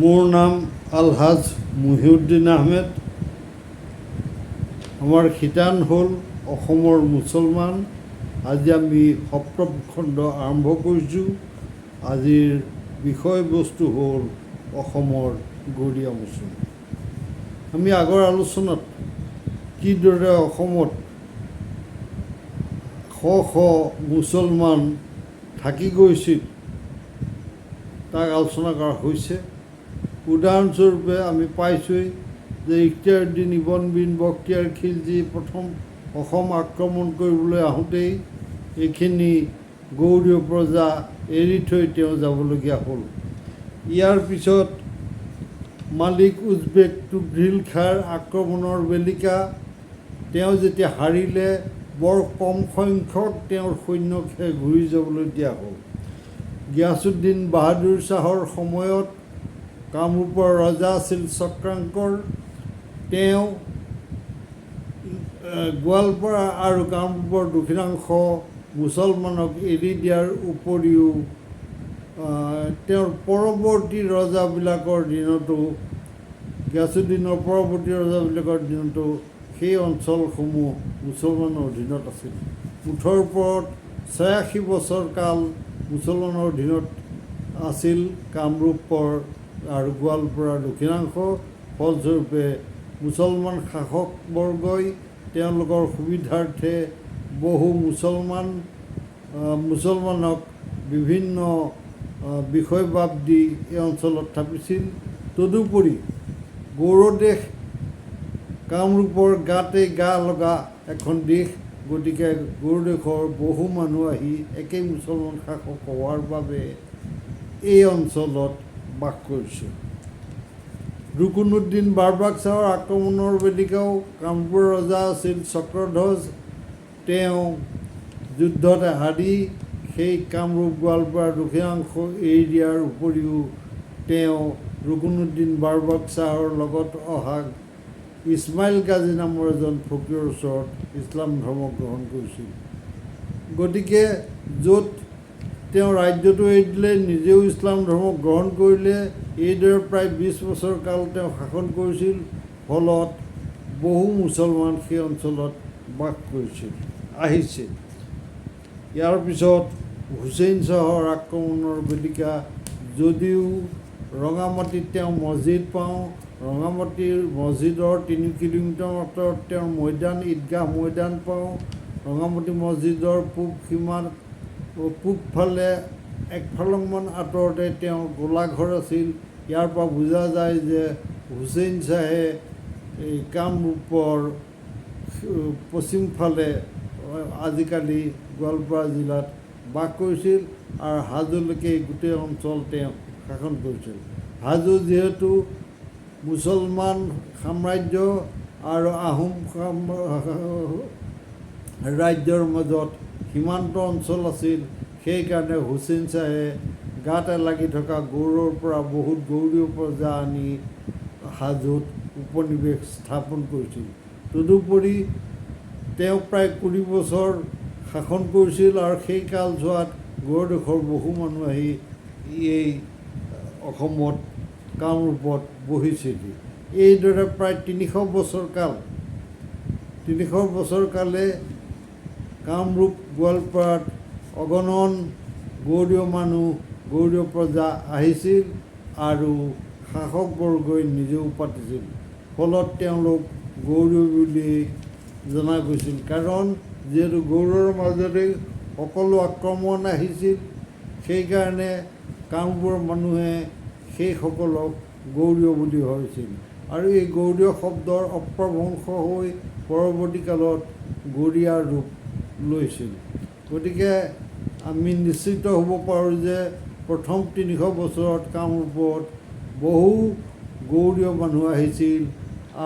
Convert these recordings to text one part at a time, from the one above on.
মোৰ নাম আলহাজ মহিউদ্দিন আহমেদ। আমাৰ শিতান হ'ল অসমৰ মুছলমান। আজি আমি সপ্তম খণ্ড আৰম্ভ কৰিছোঁ। আজিৰ বিষয়বস্তু হ'ল অসমৰ গৰীয়া মুছলমান। আমি আগৰ আলোচনাত কিদৰে অসমত শ শ মুছলমান থাকি গৈছিল, তাক আলোচনা কৰা হৈছে। উদাহৰণস্বৰূপে আমি পাইছোঁৱেই যে ইখতিয়াৰুদ্দিন ইবন বিন বক্তিয়াৰ খিলজী প্ৰথম অসম আক্ৰমণ কৰিবলৈ আহোঁতেই এইখিনি গৌৰীয় প্ৰজা এৰি থৈ তেওঁ যাবলগীয়া হ'ল। ইয়াৰ পিছত মালিক উজবেক তুঘ্ৰিল খাৰ আক্ৰমণৰ বেলিকা তেওঁ যেতিয়া হাৰিলে, বৰ কম সংখ্যক তেওঁৰ সৈন্যকহে ঘূৰি যাবলৈ দিয়া হ'ল। গিয়াছুদ্দিন বাহাদুৰ শ্বাহৰ সময়ত কামৰূপৰ ৰজা আছিল চক্ৰাংকৰ। তেওঁ গোৱালপাৰা আৰু কামৰূপৰ দক্ষিণাংশ মুছলমানক এৰি দিয়াৰ উপৰিও তেওঁৰ পৰৱৰ্তী ৰজাবিলাকৰ দিনতো গিয়াছুদ্দিনৰ পৰৱৰ্তী ৰজাবিলাকৰ দিনতো সেই অঞ্চলসমূহ মুছলমানৰ অধীনত আছিল। মুঠৰ ওপৰত ছয়াশী বছৰ কাল মুছলমানৰ অধীনত আছিল কামৰূপৰ আৰু গোৱালপাৰাৰ দক্ষিণাংশ ফলস্বৰূপে মুছলমান শাসকবৰ্গই তেওঁলোকৰ সুবিধাৰ্থে বহু মুছলমান মুছলমানক বিভিন্ন আহ, বিষয়বাদ দি এই অঞ্চলত থাকিছিল তদুপৰি গৌৰদেশ কামৰূপৰ গাতে গা লগা এখন দেশ গতিকে গৌৰদেশৰ বহু মানুহ আহি একেই মুছলমান শাসক হোৱাৰ বাবে এই অঞ্চলত বাস কৰিছে ৰুকুনুদ্দিন বাৰবাক শ্বাহৰ আক্ৰমণৰ বেদিকাও কামৰূপৰ ৰজা আছিল চক্ৰধ্বজ। তেওঁ যুদ্ধতে হাৰি সেই কামৰূপ গোৱালপাৰা দক্ষিণাংশ এৰি দিয়াৰ উপৰিও তেওঁ ৰুকুনুদ্দিন বাৰবাক শ্বাহৰ লগত অহা ইছমাইল গাজী নামৰ এজন ফকীৰৰ ওচৰত ইছলাম ধৰ্ম গ্ৰহণ কৰিছিল। গতিকে য'ত তেওঁ ৰাজ্যটো এৰি দিলে, নিজেও ইছলাম ধৰ্ম গ্ৰহণ কৰিলে। এইদৰে প্ৰায় বিছ বছৰ কাল তেওঁ শাসন কৰিছিল, ফলত বহু মুছলমান সেই অঞ্চলত বাস কৰিছিল, আহিছিল। ইয়াৰ পিছত হুছেইন শ্বাহৰ আক্ৰমণৰ বেদিকা যদিও ৰঙামাটিত তেওঁ মছজিদ পাওঁ, ৰঙামাটিৰ মছজিদৰ তিনি কিলোমিটাৰ আঁতৰত তেওঁৰ মৈদান, ঈদগাহ মৈদান পাওঁ, ৰঙামাটি মছজিদৰ পূব সীমাত পূবফালে একফালংমান আঁতৰতে তেওঁৰ গোলাঘৰ আছিল। ইয়াৰ পৰা বুজা যায় যে হুছেইন শ্বাহে এই কামৰূপৰ পশ্চিম ফালে আজিকালি গোৱালপাৰা জিলাত বাস কৰিছিল আৰু হাজোলৈকে গোটেই অঞ্চল তেওঁ শাসন কৰিছিল। হাজো যিহেতু মুছলমান সাম্ৰাজ্য আৰু আহোম সাম- ৰাজ্যৰ মাজত সীমান্ত অঞ্চল আছিল। সেইকাৰণে হুছেইন শ্বাহে গাতে লাগি থকা গৌৰৰ পৰা বহুত গৌৰীয় প্ৰজা আনি হাজোত উপনিৱেশ স্থাপন কৰিছিল। তদুপৰি তেওঁ প্ৰায় কুৰি বছৰ শাসন কৰিছিল আৰু সেই কালছোৱাত গৌৰদেশৰ বহু মানুহ আহি এই অসমত কামৰূপত বহিছিলহি এইদৰে প্ৰায় তিনিশ বছৰ কাল, তিনিশ বছৰ কালে কামৰূপ গোৱালপাৰাত অগণন গৌৰীয় মানুহ গৌৰীয় প্ৰজা আহিছিল আৰু শাসকবৰ্গই নিজেও পাতিছিল। ফলত তেওঁলোক গৌৰীয় বুলি জনা গৈছিল। কাৰণ, যিহেতু গৌৰৰ মাজতে সকলো আক্ৰমণ আহিছিল, সেইকাৰণে কামৰূপৰ মানুহে সেইসকলক গৌৰীয় বুলি ভাবিছিল। আৰু এই গৌৰীয় শব্দৰ অপ্ৰভংশ হৈ পৰৱৰ্তী কালত গৰীয়া ৰূপ লৈছিল। গতিকে আমি নিশ্চিত হ'ব পাৰোঁ যে প্ৰথম তিনিশ বছৰত কামৰূপত বহু গৌৰীয় মানুহ আহিছিল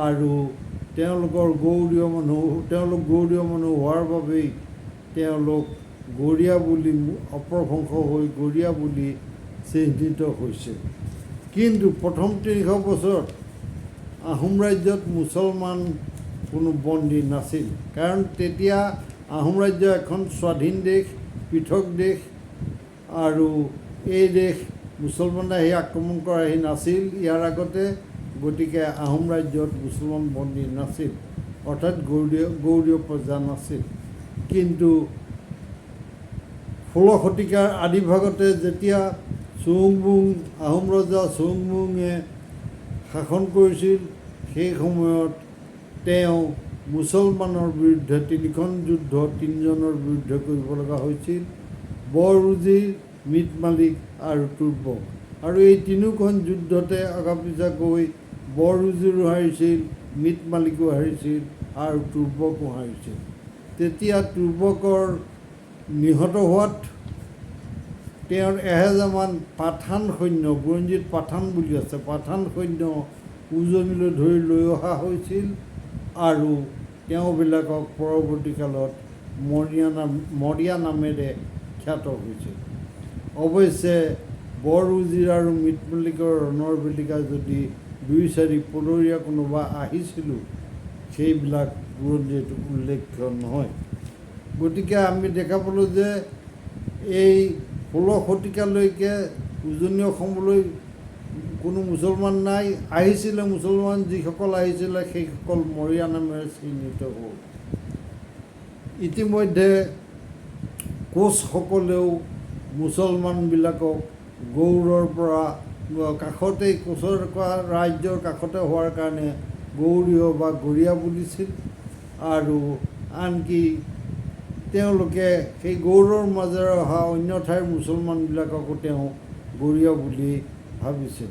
আৰু তেওঁলোকৰ গৌৰীয় মানুহ, তেওঁলোক গৌৰীয় মানুহ হোৱাৰ বাবেই তেওঁলোক গৰীয়া বুলি অপ্ৰভংশ হৈ গৰীয়া বুলি চিহ্নিত হৈছে। কিন্তু প্ৰথম তিনিশ বছৰত আহোম ৰাজ্যত মুছলমান কোনো বন্দী নাছিল। কাৰণ তেতিয়া আহোম ৰাজ্য এখন স্বাধীন দেশ, পৃথক দেশ আৰু এই দেশ মুছলমানে আহি আক্ৰমণ কৰাহি নাছিল ইয়াৰ আগতে গতিকে আহোম ৰাজ্যত মুছলমান বন্দী নাছিল। অৰ্থাৎ গৌৰীয় গৌৰীয় প্ৰজা নাছিল। কিন্তু ষোল্ল শতিকাৰ আদিভাগতে যেতিয়া চুহুংমুং আহোম ৰজা চুহুংমুঙে শাসন কৰিছিল, সেই সময়ত তেওঁ মুছলমানৰ বিৰুদ্ধে তিনিখন যুদ্ধ, তিনিজনৰ বিৰুদ্ধে কৰিব লগা হৈছিল। বৰউজিৰ মিট মালিক আৰু তুৰ্বক। আৰু এই তিনিওখন যুদ্ধতে আগা পিছাকৈ বৰউজিৰো হাৰিছিল, মিট মালিকো হাৰিছিল আৰু তুৰ্বকো হাৰিছিল। তেতিয়া তুৰ্বকৰ নিহত হোৱাত তেওঁৰ এহেজাৰমান পাঠান সৈন্য, বুৰঞ্জীত পাঠান বুলি আছে, পাঠান সৈন্য উজনিলৈ ধৰি লৈ অহা হৈছিল। আৰু তেওঁবিলাকক পৰৱৰ্তী কালত মৰিয়া নাম মৰিয়া নামেৰে খ্যাত হৈছিল। অৱশ্যে বৰ উজিৰ আৰু মৃৎমল্লিকৰ ৰণৰ বেলিকা যদি দুই চাৰি পদৰীয়া কোনোবা আহিছিলোঁ, সেইবিলাক বুৰঞ্জীত উল্লেখ্য নহয়। গতিকে আমি দেখা পালোঁ যে এই ষোল্ল শতিকালৈকে উজনি অসমলৈ কোনো মুছলমান নাই, আহিছিলে মুছলমান, যিসকল আহিছিলে সেইসকল মৰিয়া নামেৰে চিহ্নিত হ'ল। ইতিমধ্যে কোচসকলেও মুছলমানবিলাকক গৌৰৰ পৰা, কাষতেই কোচৰ ৰাজ্যৰ কাষতে হোৱাৰ কাৰণে গৌৰীয় বা গৰীয়া বুলিছিল আৰু আনকি তেওঁলোকে সেই গৌৰৰ মাজেৰে অহা অন্য ঠাইৰ মুছলমানবিলাককো তেওঁ গৰীয়া বুলি ভাবিছিল।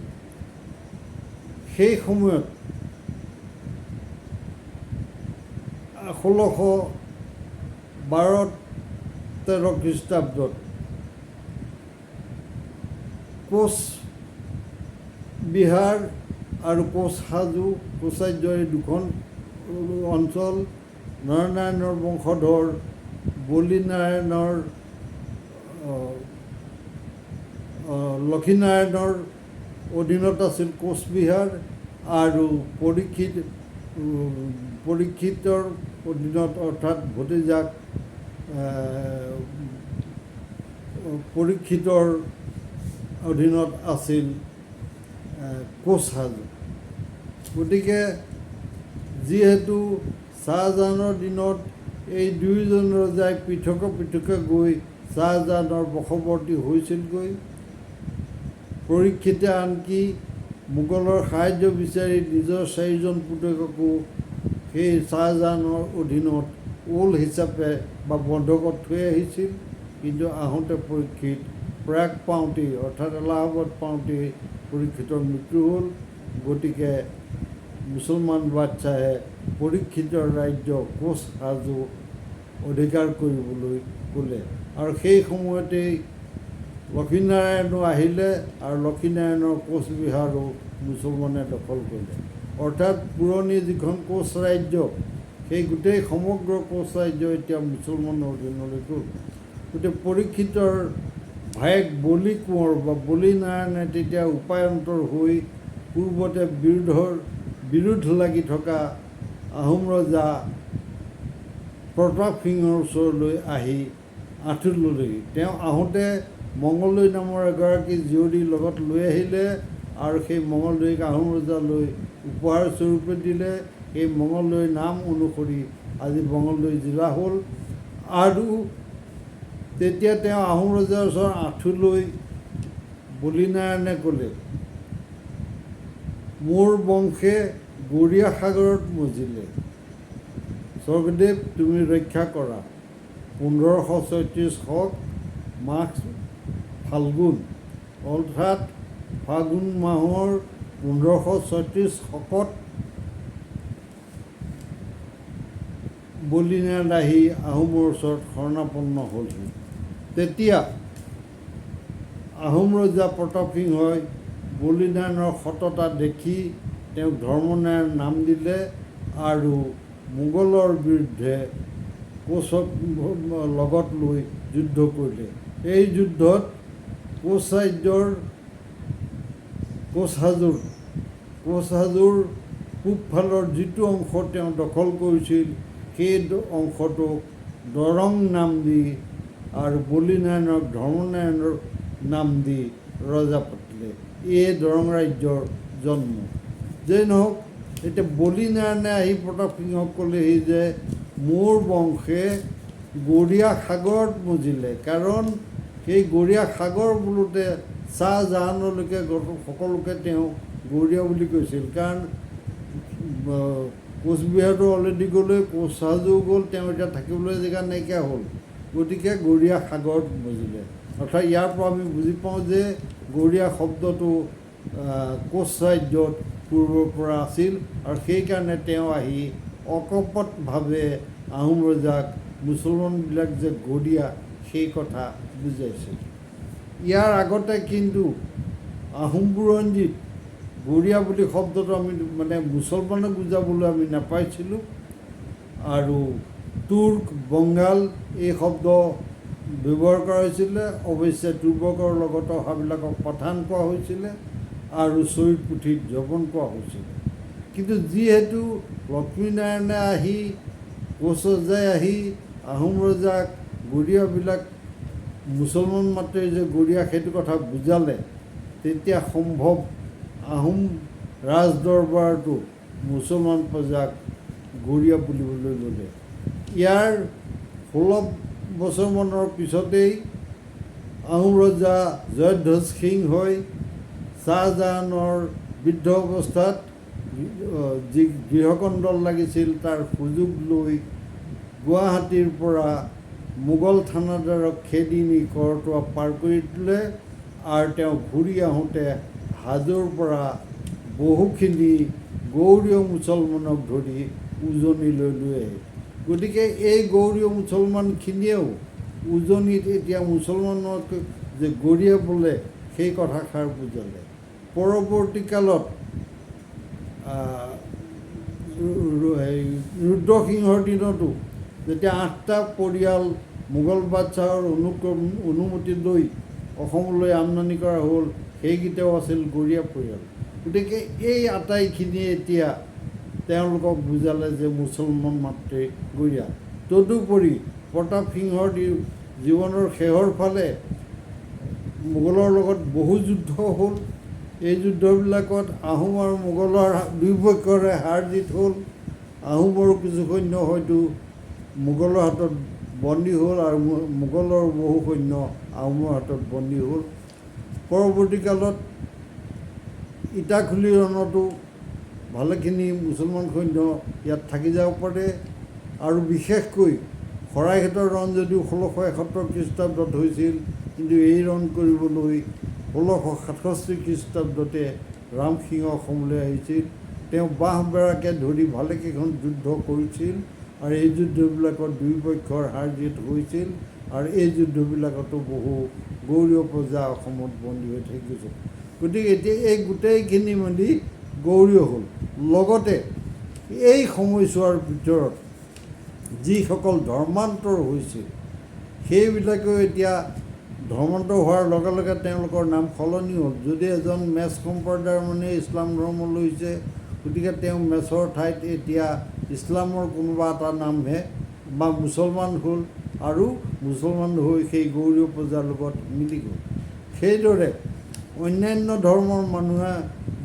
সেই সময়ত ষোল্লশ বাৰ তেৰ খ্ৰীষ্টাব্দত কোচ বিহাৰ আৰু কোচ সাজু কোচাৰ্য এই দুখন অঞ্চল নৰনাৰায়ণৰ বংশধৰ বলিনাৰায়ণৰ লক্ষীনাৰায়ণৰ অধীনত আছিল কোচবিহাৰ আৰু পৰীক্ষিত, পৰীক্ষিতৰ অধীনত অৰ্থাৎ ভতিজাক পৰীক্ষিতৰ অধীনত আছিল কোচহাজো। গতিকে যিহেতু শ্বাহজাহানৰ দিনত এই দুয়োজন ৰজাই পৃথকে পৃথকে গৈ শ্বাহজাহানৰ বশৱৰ্তী হৈছিলগৈ পৰীক্ষিতে আনকি মোগলৰ সাহায্য বিচাৰি নিজৰ চাৰিজন পুতেককো সেই শ্বাহজাহানৰ অধীনত ওল হিচাপে বা বন্ধকত থৈ আহিছিল। কিন্তু আহোঁতে পৰীক্ষিত প্ৰয়াগ পাওঁতেই অৰ্থাৎ এলাহাবাদ পাওঁতেই পৰীক্ষিতৰ মৃত্যু হ'ল। গতিকে মুছলমান বাদশ্বাহে পৰীক্ষিতৰ ৰাজ্য কোচ সাজু অধিকাৰ কৰিবলৈ ক'লে। আৰু সেই সময়তেই লক্ষীনাৰায়ণো আহিলে আৰু লক্ষীনাৰায়ণৰ কোচবিহাৰো মুছলমানে দখল কৰিলে। অৰ্থাৎ পুৰণি যিখন কোচ ৰাজ্য সেই গোটেই সমগ্ৰ কোচ ৰাজ্য এতিয়া মুছলমানৰ অধীনলৈ গ'ল। গতিকে পৰীক্ষিতৰ ভায়েক বলি কোঁৱৰ বা বলি নাৰায়ণে তেতিয়া উপায়ন্তৰ হৈ পূৰ্বতে বিৰোধৰ বিৰোধ লাগি থকা আহোম ৰজা প্ৰতাপ সিঙৰ ওচৰলৈ আহি আঁঠু ল'লেহি। তেওঁ আহোঁতে মঙলদৈ নামৰ এগৰাকী জীয়ৰী লগত লৈ আহিলে আৰু সেই মঙলদৈক আহোম ৰজালৈ উপহাৰ স্বৰূপে দিলে। সেই মঙলদৈৰ নাম অনুসৰি আজি মঙলদৈ জিলা হ'ল। আৰু তেতিয়া তেওঁ আহোম ৰজাৰ ওচৰত আঁঠু লৈ বলিনাৰায়ণে ক'লে, মোৰ বংশে গৰীয়া সাগৰত মজিলে। স্বৰ্গদেৱ, তুমি ৰক্ষা কৰা। পোন্ধৰশ ছয়ত্ৰিছ হওক মাঘ ফাল্গুন, অৰ্থাৎ ফাগুন মাহৰ পোন্ধৰশ ছয়ত্ৰিছ শকত বলিনাৰায়ণ আহি আহোমৰ ওচৰত শৰণাপন্ন হ'লহি। তেতিয়া আহোম ৰজা প্ৰতাপ সিংহই বলিনাৰায়ণৰ সততা দেখি তেওঁক ধৰ্মনাৰায়ণ নাম দিলে আৰু মোগলৰ বিৰুদ্ধে কোচক লগত লৈ যুদ্ধ কৰিলে। এই যুদ্ধত কোচ ৰাজ্যৰ কোচহাজোৰ কোচহাজোৰ পূবফালৰ যিটো অংশ তেওঁ দখল কৰিছিল, সেই অংশটোক দৰং নাম দি আৰু বলিনাৰায়ণক ধৰ্মনাৰায়ণৰ নাম দি ৰজা পাতিলে। এই দৰং ৰাজ্যৰ জন্ম। যেই নহওক, এতিয়া বলি নাৰায়ণে আহি প্ৰতাপ সিংহক ক'লেহি যে, মোৰ বংশে গৰীয়া সাগৰত মজিলে। কাৰণ সেই গৰীয়া সাগৰ বোলোতে চাহজাহানলৈকে গ- সকলোকে তেওঁ গৰীয়া বুলি কৈছিল। কাৰণ কোচবিহাৰটো অলৰেডি গ'লে কোচ চাহজো গ'ল তেওঁ এতিয়া থাকিবলৈ জেগা নাইকিয়া হ'ল। গতিকে গৰীয়া সাগৰত মজিলে। অৰ্থাৎ ইয়াৰ পৰা আমি বুজি পাওঁ যে গৰীয়া শব্দটো কোচ ৰাজ্যত পূৰ্বৰ পৰা আছিল আৰু সেইকাৰণে তেওঁ আহি অকপটভাৱে আহোম ৰজাক মুছলমানবিলাক যে গৰীয়া সেই কথা বুজাইছিল ইয়াৰ আগতে কিন্তু আহোম বুৰঞ্জীত গৰীয়া বুলি শব্দটো আমি মানে মুছলমানক বুজাবলৈ আমি নাপাইছিলোঁ। আৰু তুৰ্ক, বংগাল এই শব্দ ব্যৱহাৰ কৰা হৈছিলে। অৱশ্যে তুৰ্বকৰ লগত অহাবিলাকক পঠান কোৱা হৈছিলে আৰু চৈত পুথিত জপন কোৱা হৈছিলে। কিন্তু যিহেতু লক্ষ্মীনাৰায়ণে আহি, কোচ ৰজাই আহি, আহোম ৰজাক গৰীয়াবিলাক মুছলমান মাত্ৰে যে গৰীয়া সেইটো কথা বুজালে তেতিয়া সম্ভৱ আহোম ৰাজ দৰবাৰটো মুছলমান প্ৰজাক গৰীয়া বুলিবলৈ ল'লে। ইয়াৰ ষোল্ল বছৰমানৰ পিছতেই আহোম ৰজা জয়ধ্বজ সিংহই শ্বাহজাহানৰ বৃদ্ধ অৱস্থাত যি গৃহকণ্ডল লাগিছিল তাৰ সুযোগ লৈ গুৱাহাটীৰ পৰা মোগল থানাদাৰক খেদি নি কৰতোৱা পাৰ কৰি দিলে আৰু তেওঁ ঘূৰি আহোঁতে হাজোৰ পৰা বহুখিনি গৌৰীয় মুছলমানক ধৰি উজনিলৈ লৈ আহিল। গতিকে এই গৌৰীয় মুছলমানখিনিয়েও উজনিত এতিয়া মুছলমানক যে গৰীয়া বোলে সেই কথাষাৰ বুজালে। পৰৱৰ্তী কালত আহ, ৰু- ৰু- হেৰি, ৰুদ্ৰসিংহৰ দিনতো যেতিয়া আঠটা পৰিয়াল মোগল বাদশ্বাহৰ অনুক্ৰম, অনুমতি লৈ অসমলৈ আমদানি কৰা হ'ল, সেইকেইটাও আছিল গৰীয়া পৰিয়াল। গতিকে এই আটাইখিনিয়ে এতিয়া তেওঁলোকক বুজালে যে মুছলমান মাত্ৰেই গৰীয়া। তদুপৰি প্ৰতাপ সিংহৰ দি- জীৱনৰ শেহৰ ফালে মোগলৰ লগত বহু যুদ্ধ হ'ল। এই যুদ্ধবিলাকত আহোম আৰু মোগলৰ দুই পক্ষৰে হাৰ জিত হ'ল। আহোমৰ কিছু সৈন্য হয়তো মোগলৰ হাতত বন্দী হ'ল আৰু মোগলৰ বহু সৈন্য আহোমৰ হাতত বন্দী হ'ল। পৰৱৰ্তী কালত ইটাখুলি ৰণতো ভালেখিনি মুছলমান সৈন্য ইয়াত থাকি যাব পাৰে আৰু বিশেষকৈ শৰাইঘাটৰ ৰণ যদিও ষোল্লশ এসত্তৰ খ্ৰীষ্টাব্দত হৈছিল কিন্তু এই ৰণ কৰিবলৈ ষোল্লশ সাতষষ্ঠি খ্ৰীষ্টাব্দতে ৰামসিংহ অসমলৈ আহিছিল। তেওঁ বাঁহ বেৰাকে ধৰি ভালেকেইখন যুদ্ধ কৰিছিল। আৰু এই যুদ্ধবিলাকত দুই পক্ষৰ হাৰ জিত হৈছিল আৰু এই যুদ্ধবিলাকতো বহু গৌৰীয় প্ৰজা অসমত বন্দী হৈ থাকিছিল। গতিকে এতিয়া এই গোটেইখিনি মিলি গৌৰীয় হ'ল। লগতে এই সময়ছোৱাৰ ভিতৰত যিসকল ধৰ্মান্তৰ হৈছিল, সেইবিলাকেও এতিয়া ধৰ্মান্তৰ হোৱাৰ লগে লগে তেওঁলোকৰ নাম সলনি হ'ল। যদি এজন মেচ সম্প্ৰদায়ৰ মানে ইছলাম ধৰ্ম লৈছে, গতিকে তেওঁ মেচৰ ঠাইত এতিয়া ইছলামৰ কোনোবা এটা নামহে বা মুছলমান হ'ল আৰু মুছলমান হৈ সেই গৌৰীয় প্ৰজাৰ লগত মিলি গ'ল। সেইদৰে অন্যান্য ধৰ্মৰ মানুহে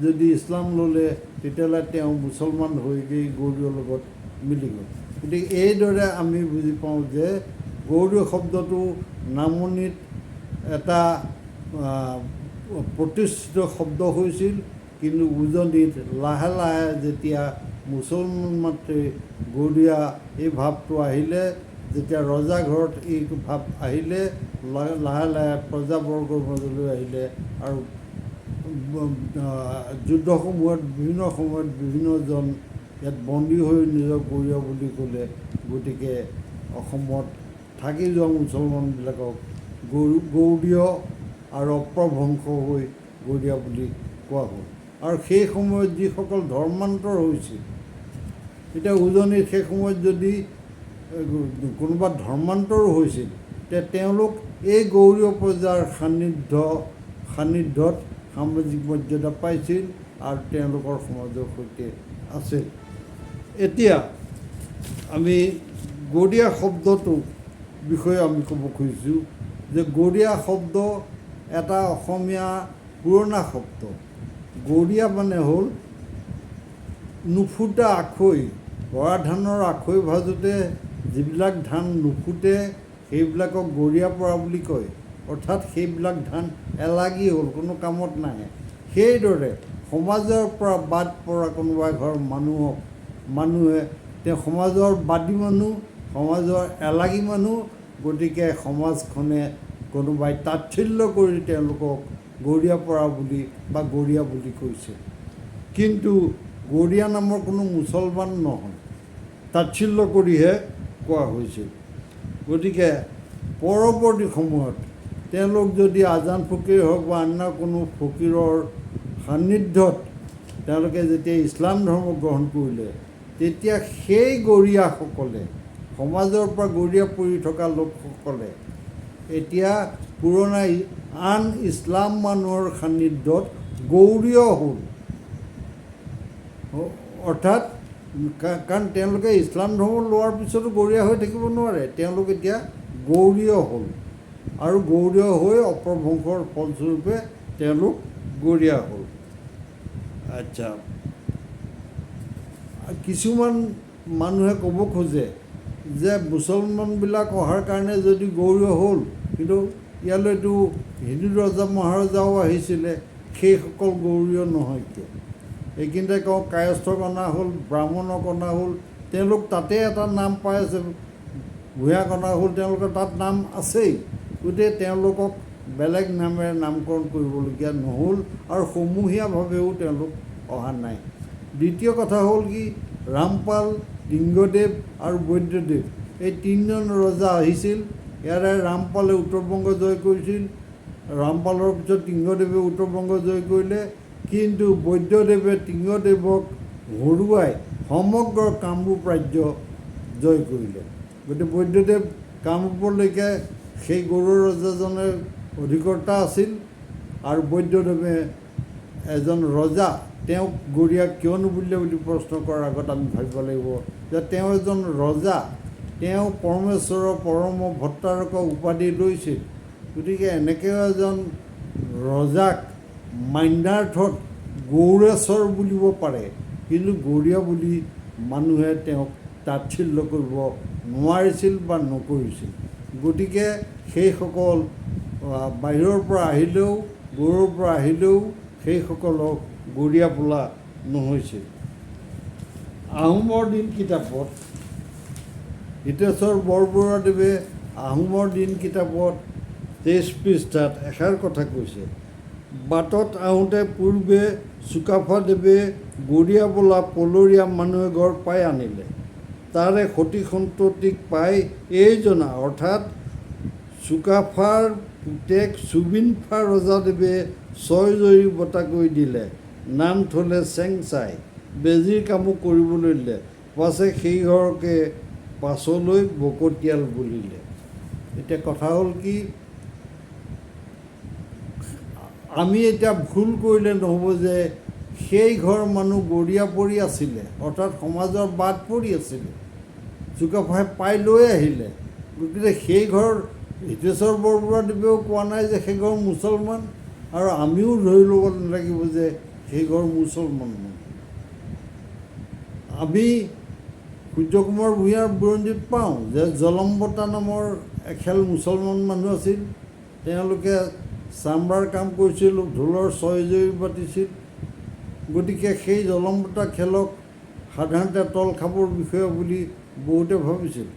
যদি ইছলাম ল'লে, তেতিয়াহ'লে তেওঁ মুছলমান হৈ গৈ গৌৰীয়ৰ লগত মিলি গ'ল। গতিকে এইদৰে আমি বুজি পাওঁ যে গৌৰীয় শব্দটো নামনিত এটা প্ৰতিষ্ঠিত শব্দ হৈছিল, কিন্তু উজনিত লাহে লাহে যেতিয়া মুছলমান মাত্ৰে গৰীয়া এই ভাৱটো আহিলে যেতিয়া ৰজা ঘৰত এই ভাৱ আহিলে লাহে লাহে প্ৰজাবৰ্গৰ মাজলৈ আহিলে আৰু যুদ্ধসমূহত বিভিন্ন সময়ত বিভিন্নজন ইয়াত বন্দী হৈ নিজক গৰীয়া বুলি ক'লে। গতিকে অসমত থাকি যোৱা মুছলমানবিলাকক গৌৰ গৌৰীয় আৰু অপ্ৰভংশ হৈ গৰীয়া বুলি কোৱা হ'ল। আৰু সেই সময়ত যিসকল ধৰ্মান্তৰ হৈছিল, এতিয়া উজনিত সেই সময়ত যদি কোনোবা ধৰ্মান্তৰো হৈছিল, তে তেওঁলোক এই গৌৰীয় প্ৰজাৰ সান্নিধ্য, সান্নিধ্যত সামাজিক মৰ্যাদা পাইছিল আৰু তেওঁলোকৰ সমাজৰ সৈতে আছিল। এতিয়া আমি গৰীয়া শব্দটো বিষয়ে আমি ক'ব খুজিছোঁ যে গৰীয়া শব্দ এটা অসমীয়া পুৰণা শব্দ। গৰীয়া মানে হ'ল নুফুটা আখৈ। বৰা ধানৰ আখৈ ভাজোঁতে যিবিলাক ধান নুফুটে, সেইবিলাকক গৰীয়া পৰা বুলি কয়। অৰ্থাৎ সেইবিলাক ধান এলাগি হ'ল, কোনো কামত নাহে। সেইদৰে সমাজৰ পৰা বাদ পৰা কোনোবা ঘৰ মানুহক, মানুহে তেওঁ সমাজৰ বাদী মানুহ, সমাজৰ এলাগী মানুহ, গতিকে সমাজখনে কোনোবাই তাচ্ছিল্য কৰি তেওঁলোকক গৰীয়া পৰা বুলি বা গৰীয়া বুলি কৈছে। কিন্তু গৰীয়া নামৰ কোনো মুছলমান নহয়। তাচ্ছিল্য কৰিহে কোৱা হৈছিল। গতিকে পৰৱৰ্তী সময়ত তেওঁলোক যদি আজান ফকীৰ হওক বা অন্য কোনো ফকীৰৰ সান্নিধ্যত তেওঁলোকে যেতিয়া ইছলাম ধৰ্ম গ্ৰহণ কৰিলে, তেতিয়া সেই গৰীয়াসকলে সমাজৰ পৰা গৰীয়া পৰি থকা লোকসকলে, এতিয়া পুৰণা আন ইছলাম মানুহৰ সান্নিধ্যত গৌৰীয় হ'ল। অৰ্থাৎ কাৰণ তেওঁলোকে ইছলাম ধৰ্ম লোৱাৰ পিছতো গৌৰীয়া হৈ থাকিব নোৱাৰে। তেওঁলোক এতিয়া গৌৰীয় হ'ল। আৰু গৌৰীয় হৈ অপভ্ৰংশৰ ফলস্বৰূপে তেওঁলোক গৰীয়া হ'ল। আচ্ছা। কিছুমান মানুহে ক'ব খোজে যে মুছলমানবিলাক অহাৰ কাৰণে যদি গৌৰৱ হ'ল কিন্তু ইয়ালৈতো হিন্দু ৰজা মহাৰজাও আহিছিলে সেইসকল গৌৰীয় নহয় কিয়? এইখিনিতে কওঁ কায়স্থক অনা হ'ল ব্ৰাহ্মণক অনা হ'ল তেওঁলোক তাতে এটা নাম পাই আছে ভূঞাক অনা হ'ল তেওঁলোকৰ তাত নাম আছেই। গতিকে তেওঁলোকক বেলেগ নামেৰে নামকৰণ কৰিবলগীয়া নহ'ল আৰু সমূহীয়াভাৱেও তেওঁলোক অহা নাই। দ্বিতীয় কথা হ'ল কি ৰামপাল লিংগদেৱ আৰু বৈদ্যদেৱ এই তিনিজন ৰজা আহিছিল। ইয়াৰে ৰামপালে উত্তৰ বংগ জয় কৰিছিল। ৰামপালৰ পিছত সিংহদেৱে উত্তৰ বংগ জয় কৰিলে। কিন্তু বৈদ্যদেৱে সিংহদেৱক হৰুৱাই সমগ্ৰ কামৰূপ ৰাজ্য জয় কৰিলে। গতিকে বৈদ্যদেৱ কামৰূপলৈকে সেই গৌৰ ৰজাজনে অধিকৰ্তা আছিল আৰু বৈদ্যদেৱে এজন ৰজা, তেওঁক গৰীয়াক কিয় নুবুলিলে বুলি প্ৰশ্ন কৰাৰ আগত আমি ভাবিব লাগিব যে তেওঁ এজন ৰজা। তেওঁ পৰমেশ্বৰৰ পৰম ভট্টাৰক উপাধি লৈছিল। গতিকে এনেকৈ এজন ৰজাক মান্যাৰ্থত গৌৰেশ্বৰ বুলিব পাৰে। কিন্তু গৌৰীয়া বুলি মানুহে তেওঁক তাচ্ছিল্য কৰিব নোৱাৰিছিল বা নকৰিছিল। গতিকে সেইসকল বাহিৰৰ পৰা আহিলেও, গৌৰৰ পৰা আহিলেও সেইসকলক গৰীয়া বোলা নহৈছিল। আহোমৰ দিন কিতাপত হিতেশ্বৰ বৰবৰুৱাদেৱে আহোমৰ দিন কিতাপত তেইছ পৃষ্ঠাত এষাৰ কথা কৈছে। বাটত আহোঁতে পূৰ্বে চুকাফাদেৱে গৰীয়া বোলা পলৰীয়া মানুহ এঘৰ পাই আনিলে। তাৰে সতী সন্ততিক পাই এই জনা অৰ্থাৎ চুকাফাৰ পুতেক চুবিনফা ৰজাদেৱে ছয় জৰী বঁটা কৰি দিলে। নাম থলে চেংচাই। বেজীৰ কামো কৰিবলৈ দিলে। পাছে সেই ঘৰকে পাছলৈ বকতীয়াল বুলিলে। এতিয়া কথা হ'ল কি, আমি এতিয়া ভুল কৰিলে নহ'ব যে সেই ঘৰ মানুহ গৰীয়া পৰি আছিলে, অৰ্থাৎ সমাজৰ বাদ পৰি আছিলে। চুকাফাই পাই লৈ আহিলে। গতিকে সেই ঘৰ হিতেশ্বৰ বৰবৰুৱাদেৱেও কোৱা নাই যে সেই ঘৰ মুছলমান আৰু আমিও ধৰি ল'ব নালাগিব যে সেই ঘৰ মুছলমান। আমি সূৰ্যকুমাৰ ভূঞাৰ বুৰঞ্জীত পাওঁ যে জলম্বতা নামৰ এখেল মুছলমান মানুহ আছিল। তেওঁলোকে চামৰাৰ কাম কৰিছিল, ঢোলৰ ছয়জৰি পাতিছিল। গতিকে সেই জলম্বতা খেলক সাধাৰণতে তল খাবৰ বিষয় বুলি বহুতে ভাবিছিল।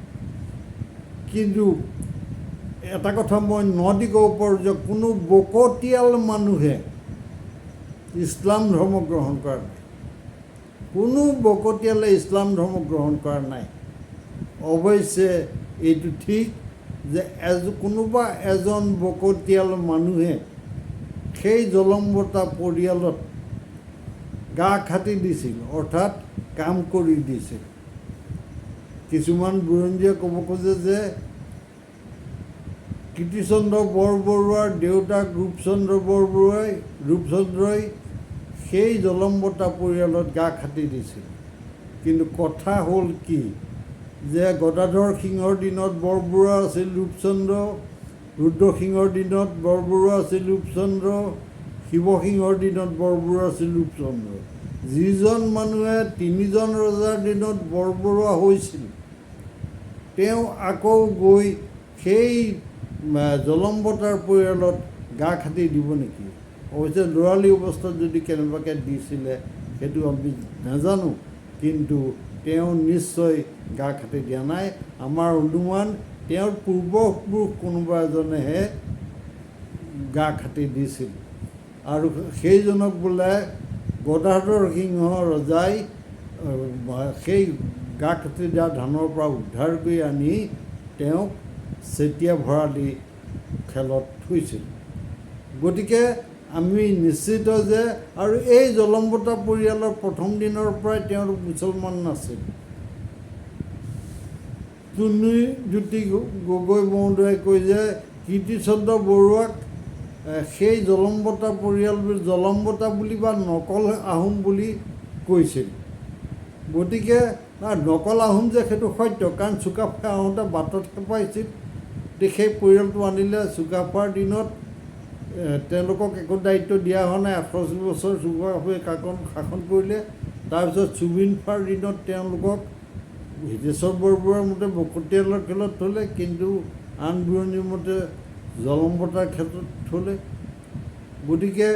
কিন্তু এটা কথা মই ন দি ক'ব পাৰোঁ যে কোনো বকতীয়াল মানুহে ইছলাম ধৰ্ম গ্ৰহণ কৰা নাই কোনো বকতীয়ালে ইছলাম ধৰ্ম গ্ৰহণ কৰা নাই। অৱশ্যে, এইটো ঠিক যে এজ, কোনোবা এজন বকতীয়াল মানুহে সেই জলম্বতা পৰিয়ালত গা খাটি দিছিল, অৰ্থাৎ কাম কৰি দিছিল। কিছুমান বুৰঞ্জীয়ে ক'ব খোজে যে কীৰ্তিচন্দ্ৰ বৰবৰুৱাৰ দেউতাক ৰূপচন্দ্ৰ বৰবৰুৱাই, ৰূপচন্দ্ৰই সেই জলম্বতা পৰিয়ালত গা খাটি দিছিল। কিন্তু কথা হ'ল কি, যে গদাধৰ সিংহৰ দিনত বৰবৰুৱা আছিল ৰূপচন্দ্ৰ ৰুদ্ৰসিংহৰ দিনত বৰবৰুৱা আছিল ৰূপচন্দ্ৰ শিৱসিংহৰ দিনত বৰবৰুৱা আছিল ৰূপচন্দ্ৰ। যিজন মানুহে তিনিজন ৰজাৰ দিনত বৰবৰুৱা হৈছিল, তেওঁ আকৌ গৈ সেই জলম্বতাৰ পৰিয়ালত গা খাটি দিব নেকি? অৱশ্যে ল'ৰালি অৱস্থাত যদি কেনেবাকৈ দিছিলে, সেইটো আমি নাজানো। কিন্তু তেওঁ নিশ্চয় গা খাটি দিয়া নাই। আমাৰ অনুমান, তেওঁৰ পূৰ্বপুৰুষ কোনোবা এজনেহে গা খাটি দিছিল। আৰু সেইজনক বোলে গদাধৰ সিংহ ৰজাই সেই গা খাটি দিয়া ধানৰ পৰা উদ্ধাৰ কৰি আনি তেওঁক চেতিয়া ভৰালি খেলত থৈছিল। গতিকে আমি নিশ্চিত যে আৰু এই জলম্বতা পৰিয়ালৰ প্ৰথম দিনৰ পৰাই তেওঁলোক মুছলমান নাছিল। তুনুই জ্যোতি গগৈ মহোদয়ে কয় যে কীৰ্তিচন্দ্ৰ বৰুৱাক সেই জলম্বতা পৰিয়াল জলম্বতা বুলি বা নকল আহোম বুলি কৈছিল। গতিকে নকল আহোম যে সেইটো সত্য, কাৰণ চুকাফাই আহোঁতে বাটত পাইছিল গতিকে সেই পৰিয়ালটো আনিলে চুকাফাৰ দিনত তেওঁলোকক একো দায়িত্ব দিয়া হোৱা নাই। আঠাৰশ বছৰ চুকাফাই শাসন শাসন কৰিলে। তাৰপিছত চুবিনফাৰ দিনত তেওঁলোকক হিতেশ্বৰ বৰবৰুৱাৰ মতে বকতীয়ালৰ খেলত থ'লে কিন্তু আন বুৰণিৰ মতে জলম্বতাৰ ক্ষেত্ৰত থ'লে। গতিকে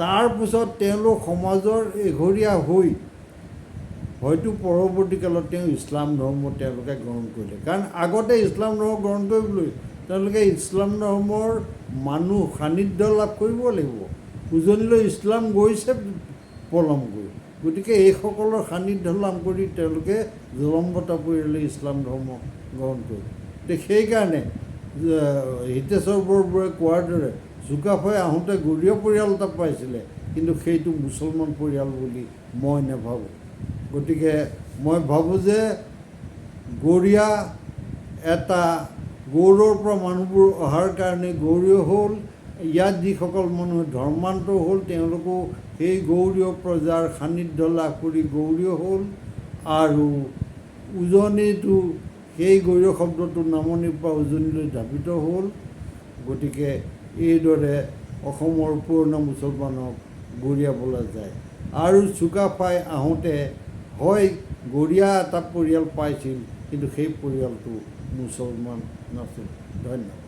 তাৰপিছত তেওঁলোক সমাজৰ এঘৰীয়া হৈ হয়তো পৰৱৰ্তী কালত তেওঁ ইছলাম ধৰ্ম তেওঁলোকে গ্ৰহণ কৰিলে। কাৰণ আগতে ইছলাম ধৰ্ম গ্ৰহণ কৰিবলৈ তেওঁলোকে ইছলাম ধৰ্মৰ মানুহ সান্নিধ্য লাভ কৰিব লাগিব। উজনিলৈ ইছলাম গৈছে, পলম কৰি গতিকে এইসকলৰ সান্নিধ্য লাভ কৰি তেওঁলোকে জলম্বতা পৰিয়ালে ইছলাম ধৰ্ম গ্ৰহণ কৰিলে গতিকে সেইকাৰণে হিতেশ্বৰ বৰবৰুৱাই কোৱাৰ দৰে চুকাফাই আহোঁতে গৰীয় পৰিয়াল এটা পাইছিলে, কিন্তু সেইটো মুছলমান পৰিয়াল বুলি মই নাভাবোঁ। গতিকে মই ভাবোঁ যে গৰীয়া এটা গৌৰৰ পৰা মানুহবোৰ অহাৰ কাৰণে গৌৰীয় হ'ল ইয়াত যিসকল মানুহে ধৰ্মান্তৰ হ'ল তেওঁলোকো সেই গৌৰীয় প্ৰজাৰ সান্নিধ্য লাভ কৰি গৌৰীয় হ'ল। আৰু উজনিটো সেই গৌৰীয় শব্দটো নামনিৰ পৰা উজনিলৈ ধাবিত হ'ল। গতিকে এইদৰে অসমৰ পুৰণা মুছলমানক গৰীয়া বোলা যায়। আৰু চুকাফাই আহোঁতে হয় গৰীয়া এটা পৰিয়াল পাইছিল কিন্তু সেই পৰিয়ালটো মুছলমান নাছিল ধন্যবাদ